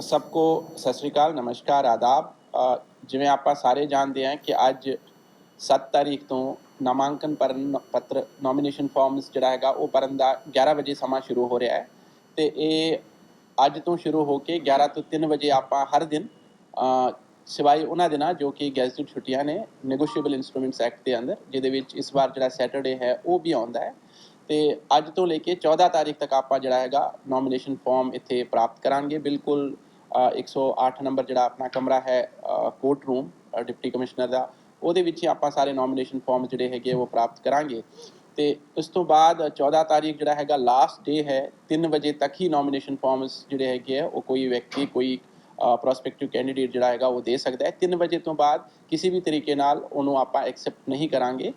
ਸਭ ਕੋ ਸਤਿ ਸ੍ਰੀ ਅਕਾਲ, ਨਮਸਕਾਰ, ਆਦਾਬ। ਜਿਵੇਂ ਆਪਾਂ ਸਾਰੇ ਜਾਣਦੇ ਹਾਂ ਕਿ ਅੱਜ 7 ਤਾਰੀਖ ਤੋਂ ਨਾਮਾਂਕਨ ਭਰਨ, ਪੱਤਰ ਨੋਮੀਨੇਸ਼ਨ ਫਾਰਮਸ ਜਿਹੜਾ ਹੈਗਾ ਉਹ ਭਰਨ ਦਾ 11 ਵਜੇ ਸਮਾਂ ਸ਼ੁਰੂ ਹੋ ਰਿਹਾ ਹੈ। ਤੇ ਇਹ ਅੱਜ ਤੋਂ ਸ਼ੁਰੂ ਹੋ ਕੇ 11 ਤੋਂ 3 ਵਜੇ ਆਪਾਂ ਹਰ ਦਿਨ ਸਿਵਾਏ ਉਹਨਾਂ ਦਿਨਾਂ ਜੋ ਕਿ ਗੈਜ਼ਟਡ ਛੁੱਟੀਆਂ ਨੇ ਨੈਗੋਸ਼ੀਏਬਲ ਇਨਸਟਰੂਮੈਂਟਸ ਐਕਟ ਦੇ ਅੰਦਰ, ਜਿਹਦੇ ਵਿੱਚ ਇਸ ਵਾਰ ਜਿਹੜਾ ਸੈਟਰਡੇ ਹੈ ਉਹ ਵੀ ਆਉਂਦਾ ਹੈ। ਤੇ ਅੱਜ ਤੋਂ ਲੈ ਕੇ 14 ਤਾਰੀਖ ਤੱਕ ਆਪਾਂ ਜਿਹੜਾ ਹੈਗਾ ਨੋਮੀਨੇਸ਼ਨ ਫਾਰਮ ਇੱਥੇ ਪ੍ਰਾਪਤ ਕਰਾਂਗੇ। ਬਿਲਕੁਲ 108 ਨੰਬਰ ਜਿਹੜਾ ਆਪਣਾ ਕਮਰਾ ਹੈ ਕੋਰਟ ਰੂਮ ਡਿਪਟੀ ਕਮਿਸ਼ਨਰ ਦਾ, ਉਹਦੇ ਵਿੱਚ ਹੀ ਆਪਾਂ ਸਾਰੇ ਨੋਮੀਨੇਸ਼ਨ ਫਾਰਮ ਜਿਹੜੇ ਹੈਗੇ ਉਹ ਪ੍ਰਾਪਤ ਕਰਾਂਗੇ। ਤੇ ਉਸ ਤੋਂ ਬਾਅਦ 14 ਤਾਰੀਖ ਜਿਹੜਾ ਹੈਗਾ ਲਾਸਟ ਡੇ ਹੈ 3 ਵਜੇ ਤੱਕ ਹੀ ਨੋਮੀਨੇਸ਼ਨ ਫਾਰਮਸ ਜਿਹੜੇ ਹੈਗੇ ਆ, ਉਹ ਕੋਈ ਵਿਅਕਤੀ, ਕੋਈ ਪ੍ਰੋਸਪੈਕਟਿਵ ਕੈਂਡੀਡੇਟ ਜਿਹੜਾ ਹੈਗਾ, ਉਹ ਦੇ ਸਕਦਾ ਹੈ। 3 ਵਜੇ ਤੋਂ ਬਾਅਦ ਕਿਸੇ ਵੀ ਤਰੀਕੇ ਨਾਲ ਉਹਨੂੰ ਆਪਾਂ ਐਕਸੈਪਟ ਨਹੀਂ ਕਰਾਂਗੇ।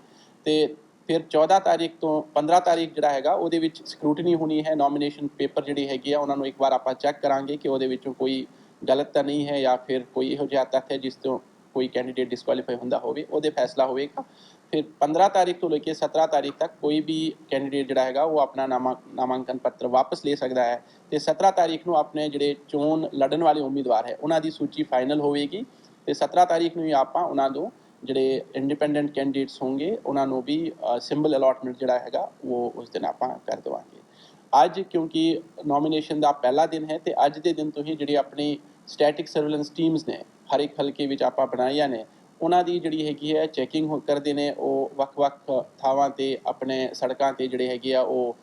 ਤੇ ਫਿਰ 14 ਤਾਰੀਖ ਤੋਂ 15 ਤਾਰੀਖ ਜਿਹੜਾ ਹੈਗਾ, ਉਹਦੇ ਵਿੱਚ ਸਕਰੂਟਨੀ ਹੋਣੀ ਹੈ ਨੋਮੀਨੇਸ਼ਨ ਪੇਪਰ ਜਿਹੜੀ ਹੈਗੀ ਆ, ਉਹਨਾਂ ਨੂੰ ਇੱਕ ਵਾਰ ਆਪਾਂ ਚੈੱਕ ਕਰਾਂਗੇ ਕਿ ਉਹਦੇ ਵਿੱਚੋਂ ਕੋਈ ਗਲਤ ਤਾਂ ਨਹੀਂ ਹੈ ਜਾਂ ਫਿਰ ਕੋਈ ਇਹੋ ਜਿਹਾ ਤੱਥ ਹੈ ਜਿਸ ਤੋਂ ਕੋਈ ਕੈਂਡੀਡੇਟ ਡਿਸਕੁਆਲੀਫਾਈ ਹੁੰਦਾ ਹੋਵੇ, ਉਹਦੇ ਫੈਸਲਾ ਹੋਵੇਗਾ। ਫਿਰ 15 ਤਾਰੀਖ ਤੋਂ ਲੈ ਕੇ 17 ਤਾਰੀਖ ਤੱਕ ਕੋਈ ਵੀ ਕੈਂਡੀਡੇਟ ਜਿਹੜਾ ਹੈਗਾ, ਉਹ ਆਪਣਾ ਨਾਮਾ, ਨਾਮਾਂਕਨ ਪੱਤਰ ਵਾਪਸ ਲੈ ਸਕਦਾ ਹੈ। ਤੇ 17 ਤਾਰੀਖ ਨੂੰ ਆਪਣੇ ਜਿਹੜੇ ਚੋਣ ਲੜਨ ਵਾਲੇ ਉਮੀਦਵਾਰ ਹੈ, ਉਹਨਾਂ ਦੀ ਸੂਚੀ ਫਾਈਨਲ ਹੋਵੇਗੀ। ਤੇ 17 ਤਾਰੀਖ ਨੂੰ ਹੀ ਆਪਾਂ ਉਹਨਾਂ ਨੂੰ ਜਿਹੜੇ ਇੰਡੀਪੈਂਡੈਂਟ ਕੈਂਡੀਡੇਟਸ ਹੋਣਗੇ, ਉਹਨਾਂ ਨੂੰ ਵੀ ਸਿੰਬਲ ਅਲਾਟਮੈਂਟ ਜਿਹੜਾ ਹੈਗਾ, ਉਹ ਉਸ ਦਿਨ ਆਪਾਂ ਕਰ ਦੇਵਾਂਗੇ। ਅੱਜ ਕਿਉਂਕਿ ਨੋਮੀਨੇਸ਼ਨ ਦਾ ਪਹਿਲਾ ਦਿਨ ਹੈ ਤੇ ਅੱਜ ਦੇ ਦਿਨ ਤੋਂ ਹੀ ਜਿਹੜੀ ਆਪਣੀ ਸਟੈਟਿਕ ਸਰਵੇਲੈਂਸ ਟੀਮਸ ਨੇ, ਹਰ ਇੱਕ ਹਲਕੇ ਵਿੱਚ ਆਪਾਂ ਬਣਾਈਆਂ ਨੇ, ਉਹਨਾਂ ਦੀ ਜਿਹੜੀ ਹੈਗੀ ਹੈ ਚੈਕਿੰਗ ਕਰਦੇ ਨੇ, ਉਹ ਵੱਖ-ਵੱਖ ਥਾਵਾਂ ਤੇ, ਆਪਣੇ ਸੜਕਾਂ ਤੇ ਜਿਹੜੇ ਹੈਗੇ ਆ, ਉਹ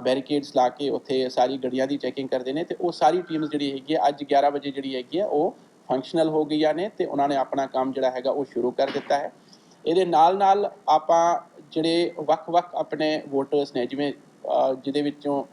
ਬੈਰੀਕੇਡਸ ਲਾ ਕੇ ਉੱਥੇ ਸਾਰੀ ਗੱਡੀਆਂ ਦੀ ਚੈਕਿੰਗ ਕਰਦੇ ਨੇ ਤੇ ਉਹ ਸਾਰੀ ਟੀਮਸ ਜਿਹੜੀ ਹੈਗੀ ਆ, ਅੱਜ 11 ਵਜੇ ਜਿਹੜੀ ਹੈਗੀ ਆ, ਉਹ ਫੰਕਸ਼ਨਲ ਹੋ ਗਈਆਂ ਨੇ ਤੇ ਉਹਨਾਂ ਨੇ ਆਪਣਾ ਕੰਮ ਜਿਹੜਾ ਹੈਗਾ ਉਹ ਸ਼ੁਰੂ ਕਰ ਦਿੱਤਾ ਹੈ। ਇਹਦੇ ਨਾਲ ਨਾਲ ਆਪਾਂ ਜਿਹੜੇ ਵੱਖ-ਵੱਖ ਆਪਣੇ ਵੋਟਰਸ ਨੇ, ਜਿਵੇਂ ਜਿਹਦੇ ਵਿੱਚੋਂ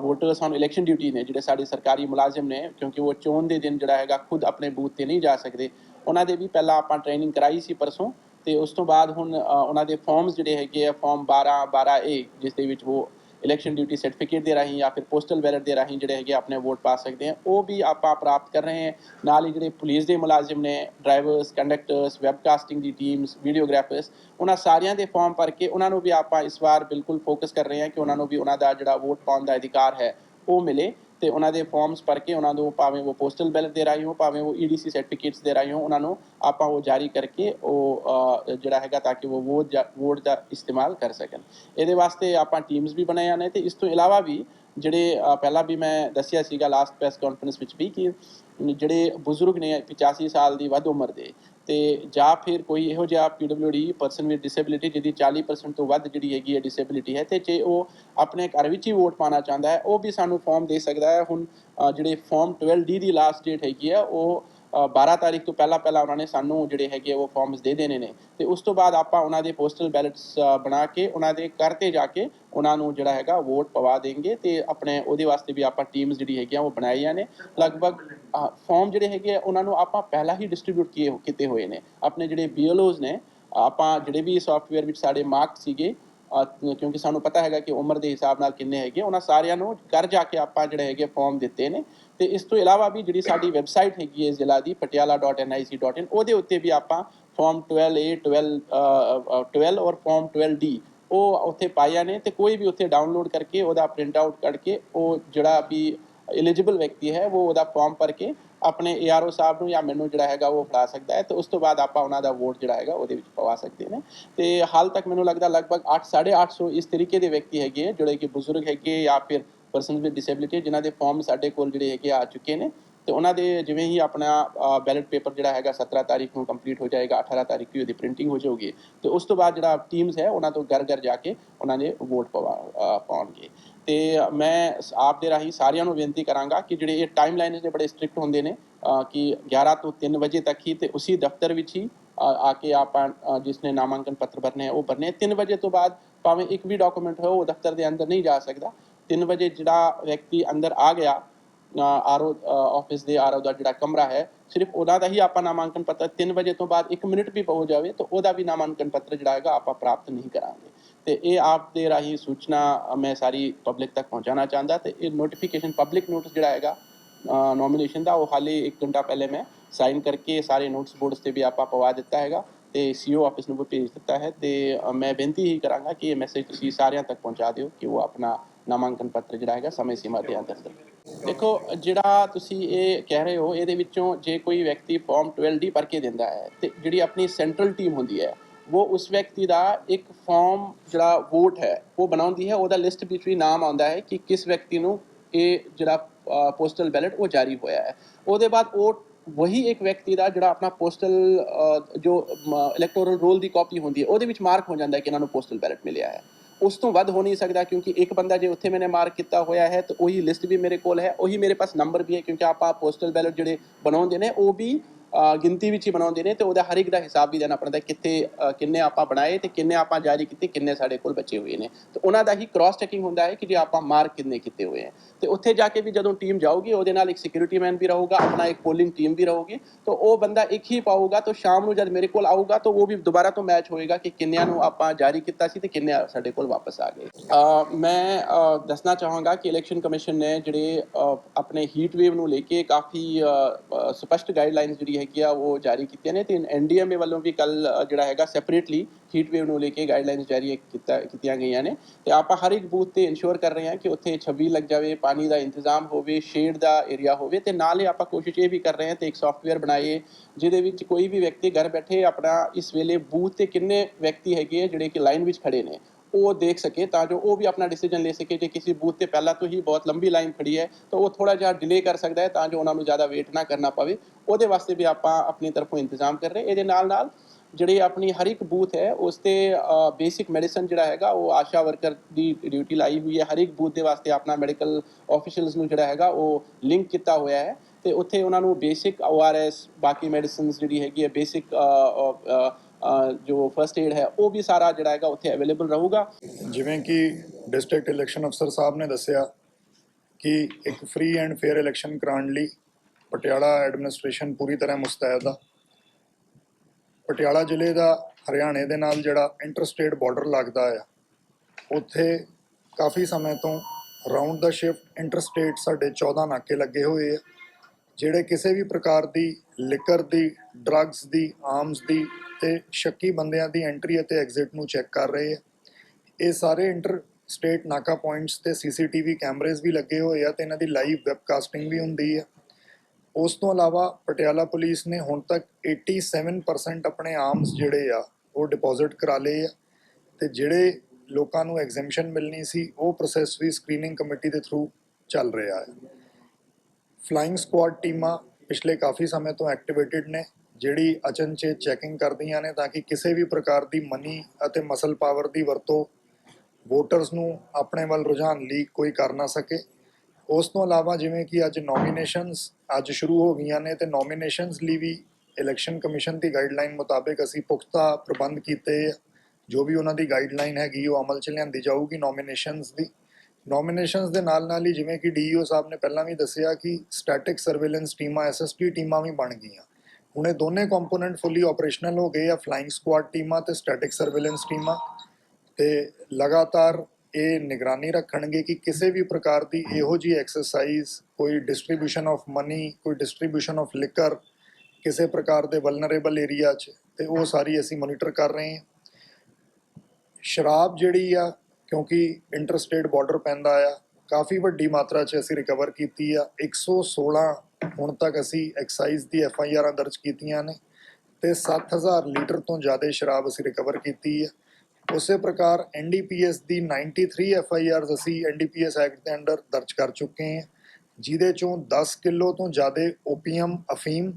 ਵੋਟਰਸ ਔਨ ਇਲੈਕਸ਼ਨ ਡਿਊਟੀ ਨੇ, ਜਿਹੜੇ ਸਾਡੇ ਸਰਕਾਰੀ ਮੁਲਾਜ਼ਮ ਨੇ, ਕਿਉਂਕਿ ਉਹ ਚੋਣ ਦੇ ਦਿਨ ਜਿਹੜਾ ਹੈਗਾ ਖੁਦ ਆਪਣੇ ਬੂਥ ਤੇ ਨਹੀਂ ਜਾ ਸਕਦੇ, ਉਹਨਾਂ ਦੇ ਵੀ ਪਹਿਲਾਂ ਆਪਾਂ ਟ੍ਰੇਨਿੰਗ ਕਰਾਈ ਸੀ ਪਰਸੋਂ ਤੇ ਉਸ ਤੋਂ ਬਾਅਦ ਹੁਣ ਉਹਨਾਂ ਦੇ ਫਾਰਮਸ ਜਿਹੜੇ ਹੈਗੇ ਆ ਫਾਰਮ 12 12A ਜਿਸ ਦੇ ਵਿੱਚ ਉਹ ਇਲੈਕਸ਼ਨ ਡਿਊਟੀ ਸਰਟੀਫਿਕੇਟ ਦੇ ਰਾਹੀਂ ਜਾਂ ਫਿਰ ਪੋਸਟਲ ਬੈਲਟ ਦੇ ਰਾਹੀਂ ਜਿਹੜੇ ਹੈਗੇ ਆਪਣੇ ਵੋਟ ਪਾ ਸਕਦੇ ਆ ਉਹ ਵੀ ਆਪਾਂ ਪ੍ਰਾਪਤ ਕਰ ਰਹੇ ਹਾਂ। ਨਾਲ ਹੀ ਜਿਹੜੇ ਪੁਲਿਸ ਦੇ ਮੁਲਾਜ਼ਮ ਨੇ ਡਰਾਈਵਰਸ ਕੰਡਕਟਰਸ ਵੈਬਕਾਸਟਿੰਗ ਦੀ ਟੀਮਸ ਵੀਡੀਓਗ੍ਰਾਫਰਸ ਉਹਨਾਂ ਸਾਰਿਆਂ ਦੇ ਫਾਰਮ ਭਰ ਕੇ ਉਹਨਾਂ ਨੂੰ ਵੀ ਆਪਾਂ ਇਸ ਵਾਰ ਬਿਲਕੁਲ ਫੋਕਸ ਕਰ ਰਹੇ ਹਾਂ ਕਿ ਉਹਨਾਂ ਨੂੰ ਵੀ ਉਹਨਾਂ ਦਾ ਜਿਹੜਾ ਵੋਟ ਪਾਉਣ ਦਾ ਅਧਿਕਾਰ ਹੈ, ਉਹ ਮਿਲੇ। ਤੇ ਉਹਨਾਂ ਦੇ ਫਾਰਮਸ ਭਰ ਕੇ ਉਹਨਾਂ ਨੂੰ ਭਾਵੇਂ ਉਹ ਪੋਸਟਲ ਬੈਲਟ ਦੇ ਰਾਹੀਂ ਹੋ ਭਾਵੇਂ ਉਹ ਈਡੀਸੀ ਸਰਟੀਫਿਕੇਟਸ ਦੇ ਰਾਹੀਂ ਹੋ ਉਹਨਾਂ ਨੂੰ ਆਪਾਂ ਉਹ ਜਾਰੀ ਕਰਕੇ ਉਹ ਜਿਹੜਾ ਹੈਗਾ ਤਾਂ ਕਿ ਉਹ ਵੋਟ ਜਾ- ਵੋਟ ਦਾ ਇਸਤੇਮਾਲ ਕਰ ਸਕਣ। ਇਹਦੇ ਵਾਸਤੇ ਆਪਾਂ ਟੀਮਸ ਵੀ ਬਣਾਈਆਂ ਨੇ ਤੇ ਇਸ ਤੋਂ ਇਲਾਵਾ ਵੀ ਜਿਹੜੇ ਪਹਿਲਾਂ ਵੀ ਮੈਂ ਦੱਸਿਆ ਸੀਗਾ ਲਾਸਟ ਪ੍ਰੈਸ ਕਾਨਫਰੰਸ ਵਿੱਚ ਵੀ ਕਿ ਜਿਹੜੇ ਬਜ਼ੁਰਗ ਨੇ 85 ਸਾਲ ਦੀ ਵੱਧ ਉਮਰ ਦੇ ਤੇ ਜਾਂ ਫਿਰ ਕੋਈ ਇਹੋ ਜਿਹਾ ਪੀਡਬਲਯੂਡੀ ਪਰਸਨ ਵਿਦ ਡਿਸੇਬਿਲਿਟੀ ਜਿਹਦੀ 40% ਤੋਂ ਵੱਧ ਜਿਹੜੀ ਹੈਗੀ ਹੈ ਡਿਸੇਬਿਲਿਟੀ ਹੈ ਤੇ ਜੇ ਉਹ ਆਪਣੇ ਘਰ ਵਿੱਚ ਹੀ ਵੋਟ ਪਾਣਾ ਚਾਹੁੰਦਾ ਹੈ ਉਹ ਵੀ ਸਾਨੂੰ ਫਾਰਮ ਦੇ ਸਕਦਾ ਹੈ। ਹੁਣ ਅ, ਜਿਹੜੇ ਫਾਰਮ 12D ਦੀ ਲਾਸਟ ਡੇਟ ਹੈਗੀ ਹੈ ਉਹ 12 ਤਾਰੀਖ ਤੋਂ ਪਹਿਲਾਂ ਪਹਿਲਾਂ ਉਹਨਾਂ ਨੇ ਸਾਨੂੰ ਜਿਹੜੇ ਹੈਗੇ ਉਹ ਫਾਰਮਸ ਦੇ ਦੇਣੇ ਨੇ। ਤੇ ਉਸ ਤੋਂ ਬਾਅਦ ਆਪਾਂ ਉਹਨਾਂ ਦੇ ਪੋਸਟਲ ਬੈਲਟਸ ਬਣਾ ਕੇ ਉਹਨਾਂ ਦੇ ਘਰ ਤੇ ਜਾ ਕੇ ਉਹਨਾਂ ਨੂੰ ਜਿਹੜਾ ਹੈਗਾ ਵੋਟ ਪਵਾ ਦੇਂਗੇ ਤੇ ਆਪਣੇ ਉਹਦੇ ਵਾਸਤੇ ਵੀ ਆਪਾਂ ਟੀਮਸ ਜਿਹੜੀ ਹੈਗੀਆਂ ਉਹ ਬਣਾਈਆਂ ਨੇ। ਲਗਭਗ ਫਾਰਮ ਜਿਹੜੇ ਹੈਗੇ ਆ, ਉਹਨਾਂ ਨੂੰ ਆਪਾਂ ਪਹਿਲਾਂ ਹੀ ਡਿਸਟ੍ਰੀਬਿਊਟ ਕੀਤੇ ਹੋਏ ਨੇ। ਆਪਣੇ ਜਿਹੜੇ BLOs ਨੇ ਆਪਾਂ ਜਿਹੜੇ ਵੀ ਸੌਫਟਵੇਅਰ ਵਿੱਚ ਸਾਡੇ ਮਾਰਕ ਸੀਗੇ ਕਿਉਂਕਿ ਸਾਨੂੰ ਪਤਾ ਹੈਗਾ ਕਿ ਉਮਰ ਦੇ ਹਿਸਾਬ ਨਾਲ ਕਿੰਨੇ ਹੈਗੇ ਉਹਨਾਂ ਸਾਰਿਆਂ ਨੂੰ ਘਰ ਜਾ ਕੇ ਆਪਾਂ ਜਿਹੜੇ ਹੈਗੇ ਫਾਰਮ ਦਿੱਤੇ ਨੇ। ਤੇ ਇਸ ਤੋਂ ਇਲਾਵਾ ਵੀ ਜਿਹੜੀ ਸਾਡੀ ਵੈਬਸਾਈਟ ਹੈਗੀ ਹੈ ਜ਼ਿਲ੍ਹਾ ਦੀ patiala.nic.in ਉਹਦੇ ਉੱਤੇ ਵੀ ਆਪਾਂ ਫਾਰਮ 12A 12 ਅਹ, ਅਹ, 12 ਔਰ ਫਾਰਮ 12D ਉਹ ਉੱਥੇ ਪਾਇਆ ਨੇ। ਤੇ ਕੋਈ ਵੀ ਉੱਥੇ ਡਾਊਨਲੋਡ ਕਰਕੇ ਉਹਦਾ ਪ੍ਰਿੰਟ ਆਊਟ ਕਰਕੇ ਉਹ ਜਿਹੜਾ ਵੀ ਐਲੀਜੀਬਲ ਵਿਅਕਤੀ ਹੈ ਉਹ ਉਹਦਾ ਫਾਰਮ ਭਰ ਕੇ ਆਪਣੇ ਏਆਰਓ ਸਾਹਿਬ ਨੂੰ ਜਾਂ ਮੈਨੂੰ ਜਿਹੜਾ ਹੈਗਾ ਉਹ ਫੜਾ ਸਕਦਾ ਹੈ ਤੇ ਉਸ ਤੋਂ ਬਾਅਦ ਆਪਾਂ ਉਹਨਾਂ ਦਾ ਵੋਟ ਜਿਹੜਾ ਹੈਗਾ ਉਹਦੇ ਵਿੱਚ ਪਵਾ ਸਕਦੇ ਨੇ। ਤੇ ਹਾਲ ਤੱਕ ਮੈਨੂੰ ਲੱਗਦਾ ਲਗਭਗ 8 850 ਇਸ ਤਰੀਕੇ ਦੇ ਵਿਅਕਤੀ ਹੈਗੇ ਆ, ਜਿਹੜੇ ਕਿ ਬਜ਼ੁਰਗ ਹੈਗੇ ਜਾਂ ਫਿਰ ਪਰਸਨ ਵਿਦ ਡਿਸੇਬਿਲਿਟੀ ਜਿਨ੍ਹਾਂ ਦੇ ਫਾਰਮ ਸਾਡੇ ਕੋਲ ਜਿਹੜੇ ਹੈਗੇ ਆ ਚੁੱਕੇ ਨੇ। ਤੇ ਉਹਨਾਂ ਦੇ ਜਿਵੇਂ ਹੀ ਆਪਣਾ ਬੈਲਟ ਪੇਪਰ ਜਿਹੜਾ ਹੈਗਾ 17 ਤਾਰੀਖ ਨੂੰ ਕੰਪਲੀਟ ਹੋ ਜਾਏਗਾ 18 ਤਾਰੀਖ ਨੂੰ ਉਹਦੀ ਪ੍ਰਿੰਟਿੰਗ ਹੋ ਜਾਊਗੀ, ਤੇ ਉਸ ਤੋਂ ਬਾਅਦ ਜਿਹੜਾ ਟੀਮਸ ਹੈ ਉਹਨਾਂ ਤੋਂ ਘਰ ਘਰ ਜਾ ਕੇ ਉਹਨਾਂ ਦੇ ਵੋਟ ਪਾਉਣਗੇ। ਤੇ ਮੈਂ ਸ- ਆਪ ਦੇ ਰਾਹੀਂ ਸਾਰਿਆਂ ਨੂੰ ਬੇਨਤੀ ਕਰਾਂਗਾ ਕਿ ਜਿਹੜੇ ਇਹ ਟਾਈਮ ਲਾਈਨ ਨੇ ਬੜੇ ਸਟ੍ਰਿਕਟ ਹੁੰਦੇ ਨੇ ਕਿ 11 ਤੋਂ 3 ਵਜੇ ਤੱਕ ਹੀ ਤੇ ਉਸੇ ਦਫ਼ਤਰ ਵਿੱਚ ਹੀ ਆ ਕੇ ਆਪਾਂ ਜਿਸ ਨੇ ਨਾਮਾਂਕਨ ਪੱਤਰ ਭਰਨੇ ਹੈ ਉਹ ਭਰਨੇ 3 ਵਜੇ ਤੋਂ ਬਾਅਦ ਭਾਵੇਂ ਇੱਕ ਵੀ ਡਾਕੂਮੈਂਟ ਹੋ ਉਹ ਦਫ਼ਤਰ ਦੇ ਅੰਦਰ ਨਹੀਂ ਜਾ ਸਕਦਾ। 3 ਵਜੇ ਜਿਹੜਾ ਵਿਅਕਤੀ ਅੰਦਰ ਆ ਗਿਆ ਆਰਓ ਆਫਿਸ ਦੇ ਆਰਓ ਦਾ ਜਿਹੜਾ ਕਮਰਾ ਹੈ, ਸਿਰਫ ਉਹਨਾਂ ਦਾ ਹੀ ਆਪਾਂ ਨਾਮਾਂਕਨ ਪੱਤਰ 3 ਵਜੇ ਤੋਂ ਬਾਅਦ 1 ਮਿੰਟ ਵੀ ਪਹੁੰਚ ਜਾਵੇ, ਤਾਂ ਉਹਦਾ ਵੀ ਨਾਮਾਂਕਨ ਪੱਤਰ ਜਿਹੜਾ ਹੈਗਾ ਆਪਾਂ ਪ੍ਰਾਪਤ ਨਹੀਂ ਕਰਾਂਗੇ। ਤੇ ਇਹ ਆਪ ਦੇ ਰਾਹੀਂ ਸੂਚਨਾ ਮੈਂ ਸਾਰੀ ਪਬਲਿਕ ਤੱਕ ਪਹੁੰਚਾਉਣਾ ਚਾਹੁੰਦਾ, ਤੇ ਇਹ ਨੋਟੀਫਿਕੇਸ਼ਨ ਪਬਲਿਕ ਨੋਟਿਸ ਜਿਹੜਾ ਹੈਗਾ ਨੋਮੀਨੇਸ਼ਨ ਦਾ, ਉਹ ਹਾਲੇ 1 ਘੰਟਾ ਪਹਿਲੇ ਮੈਂ ਸਾਈਨ ਕਰਕੇ ਸਾਰੇ ਨੋਟਿਸ ਬੋਰਡਸ ਤੇ ਵੀ ਆਪਾਂ ਪਵਾ ਦਿੱਤਾ ਹੈਗਾ, ਤੇ ਸੀਓ ਆਫਿਸ ਨੂੰ ਵੀ ਭੇਜ ਦਿੱਤਾ ਹੈ, ਤੇ ਮੈਂ ਬੇਨਤੀ ਹੀ ਕਰਾਂਗਾ ਕਿ ਇਹ ਮੈਸੇਜ ਤੁਸੀਂ ਸਾਰਿਆਂ ਤੱਕ ਪਹੁੰਚਾ ਦਿਓ ਕਿ ਉਹ ਆਪਣਾ ਨਾਮਾਂਕਨ ਪੱਤਰ ਜਿਹੜਾ ਹੈਗਾ, ਸਮੇਂ ਸੀਮਾ ਦੇ ਅੰਦਰ ਦੇਣ ਦੇਖੋ, ਜਿਹੜਾ ਤੁਸੀਂ ਇਹ ਕਹਿ ਰਹੇ ਹੋ, ਇਹਦੇ ਵਿੱਚੋਂ ਜੇ ਕੋਈ ਵਿਅਕਤੀ ਫਾਰਮ 12D ਭਰ ਕੇ ਦਿੰਦਾ ਹੈ ਤੇ ਜਿਹੜੀ ਆਪਣੀ ਸੈਂਟਰਲ ਟੀਮ ਹੁੰਦੀ ਹੈ, ਉਹ ਉਸ ਵਿਅਕਤੀ ਦਾ ਇੱਕ ਫਾਰਮ ਜਿਹੜਾ ਵੋਟ ਹੈ, ਉਹ ਬਣਾਉਂਦੀ ਹੈ, ਉਹਦਾ ਲਿਸਟ ਵਿੱਚ ਵੀ ਨਾਮ ਆਉਂਦਾ ਹੈ ਕਿ ਕਿਸ ਵਿਅਕਤੀ ਨੂੰ ਇਹ ਜਿਹੜਾ ਪੋਸਟਲ ਬੈਲਟ ਉਹ ਜਾਰੀ ਹੋਇਆ ਹੈ। ਉਹਦੇ ਬਾਅਦ ਉਹ ਵਹੀ ਇੱਕ ਵਿਅਕਤੀ ਦਾ ਜਿਹੜਾ ਆਪਣਾ ਪੋਸਟਲ ਜੋ ਇਲੈਕਟੋਰਲ ਰੋਲ ਦੀ ਕਾਪੀ ਹੁੰਦੀ ਹੈ, ਉਹਦੇ ਵਿੱਚ ਮਾਰਕ ਹੋ ਜਾਂਦਾ ਹੈ ਕਿ ਇਹਨਾਂ ਨੂੰ ਪੋਸਟਲ ਬੈਲਟ ਮਿਲਿਆ ਹੈ। ਉਸ ਤੋਂ ਵੱਧ ਹੋ ਨਹੀਂ ਸਕਦਾ ਕਿਉਂਕਿ ਇੱਕ ਬੰਦਾ ਜੇ ਉੱਥੇ ਮੈਨੇ ਮਾਰਕ ਕੀਤਾ ਹੋਇਆ ਹੈ ਤਾਂ ਉਹੀ ਲਿਸਟ ਵੀ ਮੇਰੇ ਕੋਲ ਹੈ ਉਹੀ ਮੇਰੇ ਪਾਸ ਨੰਬਰ ਵੀ ਹੈ ਕਿਉਂਕਿ ਆਪਾਂ ਪੋਸਟਲ ਬੈਲਟ ਜਿਹੜੇ ਬਣਾਉਂਦੇ ਨੇ ਉਹ ਵੀ ਗਿਣਤੀ ਵਿੱਚ ਹੀ ਬਣਾਉਂਦੇ ਨੇ ਤੇ ਉਹਦਾ ਹਰ ਇੱਕ ਦਾ ਹਿਸਾਬ ਵੀ ਦੇਣਾ ਪੈਂਦਾ ਕਿੱਥੇ ਕਿੰਨੇ ਆਪਾਂ ਬਣਾਏ ਤੇ ਕਿੰਨੇ ਆਪਾਂ ਜਾਰੀ ਕੀਤੇ, ਕਿੰਨੇ ਸਾਡੇ ਕੋਲ ਬਚੇ ਹੋਏ ਨੇ। ਤੇ ਉਹਨਾਂ ਦਾ ਹੀ ਕ੍ਰਾਸ ਚੈਕਿੰਗ ਹੁੰਦਾ ਹੈ ਕਿ ਜੇ ਆਪਾਂ ਮਾਰਕ ਕਿੰਨੇ ਕੀਤੇ ਹੋਏ ਹੈ। ਤੇ ਉੱਥੇ ਜਾ ਕੇ ਵੀ ਜਦੋਂ ਟੀਮ ਜਾਊਗੀ, ਉਹਦੇ ਨਾਲ ਇੱਕ ਸਿਕਿਉਰਿਟੀ ਮੈਨ ਵੀ ਰਹੂਗਾ, ਆਪਣਾ ਇੱਕ ਪੋਲਿੰਗ ਟੀਮ ਵੀ ਰਹੂਗੀ, ਤਾਂ ਉਹ ਬੰਦਾ ਇੱਕ ਹੀ ਪਾਊਗਾ, ਤਾਂ ਸ਼ਾਮ ਨੂੰ ਜਦ ਮੇਰੇ ਕੋਲ ਆਊਗਾ, ਤਾਂ ਉਹ ਵੀ ਦੁਬਾਰਾ ਤੋਂ ਮੈਚ ਹੋਏਗਾ ਕਿ ਕਿੰਨਿਆਂ ਨੂੰ ਆਪਾਂ ਜਾਰੀ ਕੀਤਾ ਸੀ ਤੇ ਕਿੰਨੇ ਸਾਡੇ ਕੋਲ ਵਾਪਸ ਆ ਗਏ। ਮੈਂ ਦੱਸਣਾ ਚਾਹਾਂਗਾ ਕਿ ਇਲੈਕਸ਼ਨ ਕਮਿਸ਼ਨ ਨੇ ਜਿਹੜੇ ਆਪਣੇ ਹੀਟ ਵੇਵ ਨੂੰ ਲੈ ਕੇ ਕਾਫੀ ਸਪਸ਼ਟ ਗਾਈਡਲਾਈਨਸ ਜਿਹੜੀ ਹੈਗੀ ਆ ਉਹ ਜਾਰੀ ਕੀਤੀਆਂ ਨੇ ਤੇ ਐਨਡੀਐਮਏ ਵੱਲੋਂ ਵੀ ਕੱਲ ਜਿਹੜਾ ਹੈਗਾ ਸੈਪਰੇਟਲੀ ਹੀਟ ਵੇਵ ਨੂੰ ਲੈ ਕੇ ਗਾਈਡਲਾਈਨਸ ਜਾਰੀ ਕੀਤੀਆਂ ਗਈਆਂ ਨੇ। ਤੇ ਆਪਾਂ ਹਰ ਇੱਕ ਬੂਥ ਤੇ ਇਨਸ਼ੋਰ ਕਰ ਰਹੇ ਹਾਂ ਕਿ ਉੱਥੇ ਛੱਬੀ ਲੱਗ ਜਾਵੇ, ਪਾਣੀ ਦਾ ਇੰਤਜ਼ਾਮ ਹੋਵੇ ਸ਼ੇਡ ਦਾ ਏਰੀਆ ਹੋਵੇ ਤੇ ਨਾਲ ਹੀ ਆਪਾਂ ਕੋਸ਼ਿਸ਼ ਇਹ ਵੀ ਕਰ ਰਹੇ ਹਾਂ ਤੇ ਇੱਕ ਸੌਫਟਵੇਅਰ ਬਣਾਈਏ, ਜਿਹਦੇ ਵਿੱਚ ਕੋਈ ਵੀ ਵਿਅਕਤੀ ਘਰ ਬੈਠੇ ਆਪਣਾ ਇਸ ਵੇਲੇ ਬੂਥ ਤੇ ਕਿੰਨੇ ਵਿਅਕਤੀ ਹੈਗੇ ਆ, ਜਿਹੜੇ ਕਿ ਲਾਈਨ ਵਿੱਚ ਖੜੇ ਨੇ। ਉਹ ਦੇਖ ਸਕੇ ਤਾਂ ਜੋ ਉਹ ਵੀ ਆਪਣਾ ਡਿਸੀਜਨ ਲੈ ਸਕੇ। ਜੇ ਕਿਸੇ ਬੂਥ ਤੇ ਪਹਿਲਾਂ ਤੋਂ ਹੀ ਬਹੁਤ ਲੰਬੀ ਲਾਈਨ ਖੜੀ ਹੈ, ਤਾਂ ਉਹ ਥੋੜਾ ਜਿਹਾ ਡਿਲੇ ਕਰ ਸਕਦਾ ਹੈ ਤਾਂ ਜੋ ਉਹਨਾਂ ਨੂੰ ਜ਼ਿਆਦਾ ਵੇਟ ਨਾ ਕਰਨਾ ਪਵੇ। ਉਹਦੇ ਵਾਸਤੇ ਵੀ ਆਪਾਂ ਆਪਣੀ ਤਰਫੋਂ ਇੰਤਜ਼ਾਮ ਕਰ ਰਹੇ ਇਹਦੇ ਨਾਲ ਨਾਲ ਜਿਹੜੀ ਆਪਣੀ ਹਰ ਇੱਕ ਬੂਥ ਹੈ, ਉਸ ਤੇ ਬੇਸਿਕ ਮੈਡੀਸਨ ਜਿਹੜਾ ਹੈਗਾ, ਉਹ ਆਸ਼ਾ ਵਰਕਰ ਦੀ ਡਿਊਟੀ ਲਾਈ ਹੋਈ ਹੈ। ਹਰ ਇੱਕ ਬੂਥ ਦੇ ਵਾਸਤੇ ਆਪਣਾ ਮੈਡੀਕਲ ਆਫੀਸ਼ੀਅਲਸ ਨੂੰ ਜਿਹੜਾ ਹੈਗਾ, ਉਹ ਲਿੰਕ ਕੀਤਾ ਹੋਇਆ ਹੈ। ਤੇ ਉੱਥੇ ਉਹਨਾਂ ਨੂੰ ਬੇਸਿਕ ਓਆਰਐਸ ਬਾਕੀ ਮੈਡੀਸਿਨਸ ਜਿਹੜੀ ਹੈਗੀ ਹੈ ਬੇਸਿਕ ਜੋ ਫਰਸਟ ਏਡ ਹੈ, ਉਹ ਵੀ ਸਾਰਾ ਜਿਹੜਾ ਹੈਗਾ ਉੱਥੇ ਅਵੇਲੇਬਲ ਰਹੂਗਾ। ਜਿਵੇਂ ਕਿ ਡਿਸਟ੍ਰਿਕਟ ਇਲੈਕਸ਼ਨ ਅਫਸਰ ਸਾਹਿਬ ਨੇ ਦੱਸਿਆ ਕਿ ਇੱਕ ਫ੍ਰੀ ਐਂਡ ਫੇਅਰ ਇਲੈਕਸ਼ਨ ਕਰਾਉਣ ਲਈ ਪਟਿਆਲਾ ਐਡਮਿਨਿਸਟ੍ਰੇਸ਼ਨ ਪੂਰੀ ਤਰ੍ਹਾਂ ਮੁਸਤੈਦ ਆ। ਪਟਿਆਲਾ ਜ਼ਿਲ੍ਹੇ ਦਾ ਹਰਿਆਣੇ ਦੇ ਨਾਲ ਜਿਹੜਾ ਇੰਟਰਸਟੇਟ ਬਾਰਡਰ ਲੱਗਦਾ ਆ, ਉੱਥੇ ਕਾਫੀ ਸਮੇਂ ਤੋਂ ਰਾਉਂਡ ਦਾ ਸ਼ਿਫਟ ਇੰਟਰਸਟੇਟ ਸਾਡੇ 14 ਨਾਕੇ ਲੱਗੇ ਹੋਏ ਆ। ਜਿਹੜੇ ਕਿਸੇ ਵੀ ਪ੍ਰਕਾਰ ਦੀ ਲਿਕਰ ਦੀ ਡਰੱਗਸ ਦੀ ਆਰਮਸ ਦੀ ਤੇ ਸ਼ੱਕੀ ਬੰਦਿਆਂ ਦੀ ਐਂਟਰੀ ਅਤੇ ਐਗਜ਼ਿਟ ਨੂੰ ਚੈੱਕ ਕਰ ਰਹੇ ਆ। ਇਹ ਸਾਰੇ ਇੰਟਰ ਸਟੇਟ ਨਾਕਾ ਪੁਆਇੰਟਸ ਤੇ ਸੀਸੀਟੀਵੀ ਕੈਮਰੇਜ਼ ਵੀ ਲੱਗੇ ਹੋਏ ਆ ਤੇ ਇਹਨਾਂ ਦੀ ਲਾਈਵ ਵੈਬਕਾਸਟਿੰਗ ਵੀ ਹੁੰਦੀ ਹੈ ਉਸ ਤੋਂ ਇਲਾਵਾ ਪਟਿਆਲਾ ਪੁਲਿਸ ਨੇ ਹੁਣ ਤੱਕ 87% ਆਪਣੇ ਆਰਮਸ ਜਿਹੜੇ ਆ, ਉਹ ਡਿਪੋਜ਼ਿਟ ਕਰਾ ਲਏ ਆ। ਤੇ ਜਿਹੜੇ ਲੋਕਾਂ ਨੂੰ ਐਗਜ਼ੈਂਪਸ਼ਨ ਮਿਲਣੀ ਸੀ, ਉਹ ਪ੍ਰੋਸੈਸ ਵੀ ਸਕਰੀਨਿੰਗ ਕਮੇਟੀ ਦੇ ਥਰੂ ਚੱਲ ਰਿਹਾ ਹੈ ਫਲਾਈਂਗ ਸਕੁਆਡ ਟੀਮਾਂ ਪਿਛਲੇ ਕਾਫੀ ਸਮੇਂ ਤੋਂ ਐਕਟੀਵੇਟਿਡ ਨੇ, ਜਿਹੜੀ ਅਚਨਚੇਤ ਚੈਕਿੰਗ ਕਰਦੀਆਂ ਨੇ ਤਾਂ ਕਿ ਕਿਸੇ ਵੀ ਪ੍ਰਕਾਰ ਦੀ ਮਨੀ ਅਤੇ ਮਸਲ ਪਾਵਰ ਦੀ ਵਰਤੋਂ ਵੋਟਰਸ ਨੂੰ ਆਪਣੇ ਵੱਲ ਰੁਝਾਨ ਲਈ ਕੋਈ ਕਰ ਨਾ ਸਕੇ। ਉਸ ਤੋਂ ਇਲਾਵਾ ਜਿਵੇਂ ਕਿ ਅੱਜ ਨੋਮੀਨੇਸ਼ਨਸ ਅੱਜ ਸ਼ੁਰੂ ਹੋ ਗਈਆਂ ਨੇ ਤੇ ਨੋਮੀਨੇਸ਼ਨਸ ਲਈ ਵੀ ਇਲੈਕਸ਼ਨ ਕਮਿਸ਼ਨ ਦੀ ਗਾਈਡਲਾਈਨ ਮੁਤਾਬਕ ਅਸੀਂ ਪੁਖਤਾ ਪ੍ਰਬੰਧ ਕੀਤੇ ਜੋ ਵੀ ਉਹਨਾਂ ਦੀ ਗਾਈਡਲਾਈਨ ਹੈਗੀ ਉਹ ਅਮਲ ਚ ਲਿਆਂਦੀ ਜਾਊਗੀ ਨੋਮੀਨੇਸ਼ਨਸ ਦੀ। ਨੋਮੀਨੇਸ਼ਨਸ ਦੇ ਨਾਲ ਨਾਲ ਹੀ ਜਿਵੇਂ ਕਿ ਡੀਈਓ ਸਾਹਿਬ ਨੇ ਪਹਿਲਾਂ ਵੀ ਦੱਸਿਆ ਕਿ ਸਟੈਟਿਕ ਸਰਵੇਲੈਂਸ ਟੀਮਾਂ ਐਸਐਸਟੀ ਟੀਮਾਂ ਵੀ ਬਣ ਗਈਆਂ। ਹੁਣ ਇਹ ਦੋਨੇ ਕੰਪੋਨੈਂਟ ਫੁੱਲੀ ਆਪਰੇਸ਼ਨਲ ਹੋ ਗਏ ਆ ਫਲਾਈਂਗ ਸਕੁਆਡ ਟੀਮਾਂ ਤੇ ਸਟੈਟਿਕ ਸਰਵੇਲੈਂਸ ਟੀਮਾਂ। ਤੇ ਲਗਾਤਾਰ ਇਹ ਨਿਗਰਾਨੀ ਰੱਖਣਗੇ ਕਿ ਕਿਸੇ ਵੀ ਪ੍ਰਕਾਰ ਦੀ ਇਹੋ ਜੀ ਐਕਸਰਸਾਈਜ਼ ਕੋਈ ਡਿਸਟ੍ਰੀਬਿਊਸ਼ਨ ਆਫ ਮਨੀ ਕੋਈ ਡਿਸਟ੍ਰੀਬਿਊਸ਼ਨ ਆਫ ਲਿਕਰ ਕਿਸੇ ਪ੍ਰਕਾਰ ਦੇ ਵਲਨਰੇਬਲ ਏਰੀਆ 'ਚ, ਤੇ ਉਹ ਸਾਰੀ ਅਸੀਂ ਮੋਨੀਟਰ ਕਰ ਰਹੇ ਹਾਂ। ਸ਼ਰਾਬ ਜਿਹੜੀ ਆ ਕਿਉਂਕਿ ਇੰਟਰਸਟੇਟ ਬਾਰਡਰ ਪੈਂਦਾ ਆ। ਕਾਫੀ ਵੱਡੀ ਮਾਤਰਾ 'ਚ ਅਸੀਂ ਰਿਕਵਰ ਕੀਤੀ ਆ। 116 ਹੁਣ ਤੱਕ ਅਸੀਂ ਐਕਸਾਈਜ਼ ਦੀ ਐਫ ਆਈ ਆਰਾਂ ਦਰਜ ਕੀਤੀਆਂ ਨੇ ਤੇ 7000 ਲੀਟਰ ਤੋਂ ਜ਼ਿਆਦਾ ਸ਼ਰਾਬ ਅਸੀਂ ਰਿਕਵਰ ਕੀਤੀ ਹੈ ਉਸੇ ਪ੍ਰਕਾਰ ਐਨਡੀਪੀਐਸ ਦੀ 93 ਐਫ ਆਈ ਆਰਸ ਅਸੀਂ ਐਨਡੀਪੀਐਸ ਐਕਟ ਦੇ ਅੰਡਰ ਦਰਜ ਕਰ ਚੁੱਕੇ ਹਾਂ ਜਿਹਦੇ ਚੋਂ 10 ਕਿਲੋ ਤੋਂ ਜ਼ਿਆਦਾ ਓਪੀਅਮ ਅਫੀਮ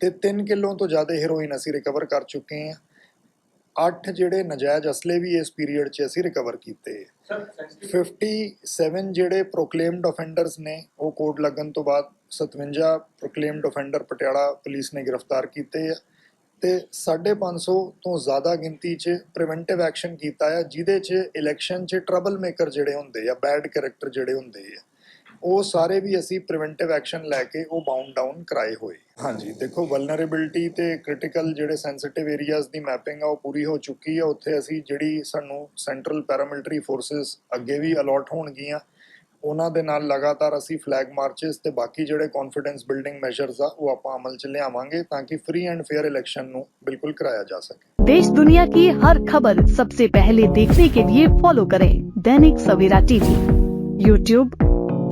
ਤੇ 3 ਕਿਲੋ ਤੋਂ ਜ਼ਿਆਦਾ ਹੈਰੋਇਨ ਅਸੀਂ ਰਿਕਵਰ ਕਰ ਚੁੱਕੇ ਹਾਂ 8 ਜਿਹੜੇ ਨਜਾਇਜ਼ ਅਸਲੇ ਵੀ ਇਸ ਪੀਰੀਅਡ 'ਚ ਅਸੀਂ ਰਿਕਵਰ ਕੀਤੇ 57 ਜਿਹੜੇ ਪ੍ਰੋਕਲੇਮਡ ਅਫੈਂਡਰਸ ਨੇ ਉਹ ਕੋਡ ਲੱਗਣ ਤੋਂ ਬਾਅਦ 57 ਪ੍ਰੋਕਲੇਮਡ ਅਫੈਂਡਰ ਪਟਿਆਲਾ ਪੁਲਿਸ ਨੇ ਗ੍ਰਿਫਤਾਰ ਕੀਤੇ ਆ। ਤੇ 550 ਤੋਂ ਜ਼ਿਆਦਾ ਗਿਣਤੀ 'ਚ ਪ੍ਰੀਵੈਂਟਿਵ ਐਕਸ਼ਨ ਕੀਤਾ ਆ ਜਿਹਦੇ 'ਚ ਇਲੈਕਸ਼ਨ 'ਚ ਟਰਬਲ ਮੇਕਰ ਜਿਹੜੇ ਹੁੰਦੇ ਆ ਬੈਡ ਕੈਰੈਕਟਰ ਜਿਹੜੇ ਹੁੰਦੇ ਆ ਉਹ ਸਾਰੇ ਵੀ ਅਸੀਂ ਪ੍ਰੀਵੈਂਟਿਵ ਐਕਸ਼ਨ ਲੈ ਕੇ ਉਹ ਬਾਉਂਡ ਡਾਊਨ ਕਰਾਏ ਹੋਏ ਹਾਂਜੀ ਦੇਖੋ ਵਲਨਰੇਬਿਲਟੀ ਤੇ ਕ੍ਰਿਟੀਕਲ ਜਿਹੜੇ ਸੈਂਸਿਟਿਵ ਏਰੀਆਜ਼ ਦੀ ਮੈਪਿੰਗ ਆ ਉਹ ਪੂਰੀ ਹੋ ਚੁੱਕੀ ਆ ਉੱਥੇ ਅਸੀਂ ਜਿਹੜੀ ਸਾਨੂੰ ਸੈਂਟਰਲ ਪੈਰਾਮਿਲਟਰੀ ਫੋਰਸਸ ਅੱਗੇ ਵੀ ਅਲਾਟ ਹੋਣਗੀਆਂ ਉਹਨਾਂ ਦੇ ਨਾਲ ਲਗਾਤਾਰ ਅਸੀਂ ਫਲੈਗ ਮਾਰਚਸ ਤੇ ਬਾਕੀ ਜਿਹੜੇ ਕੌਨਫੀਡੈਂਸ ਬਿਲਡਿੰਗ ਮੈਜਰਸ ਆ ਉਹ ਆਪਾਂ ਅਮਲ 'ਚ ਲਿਆਵਾਂਗੇ ਤਾਂ ਕਿ ਫ੍ਰੀ ਐਂਡ ਫੇਅਰ ਇਲੈਕਸ਼ਨ ਨੂੰ ਬਿਲਕੁਲ ਕਰਾਇਆ ਜਾ ਸਕੇ देश दुनिया की हर खबर सबसे पहले देखने के लिए फॉलो करें दैनिक सवेरा टीवी यूट्यूब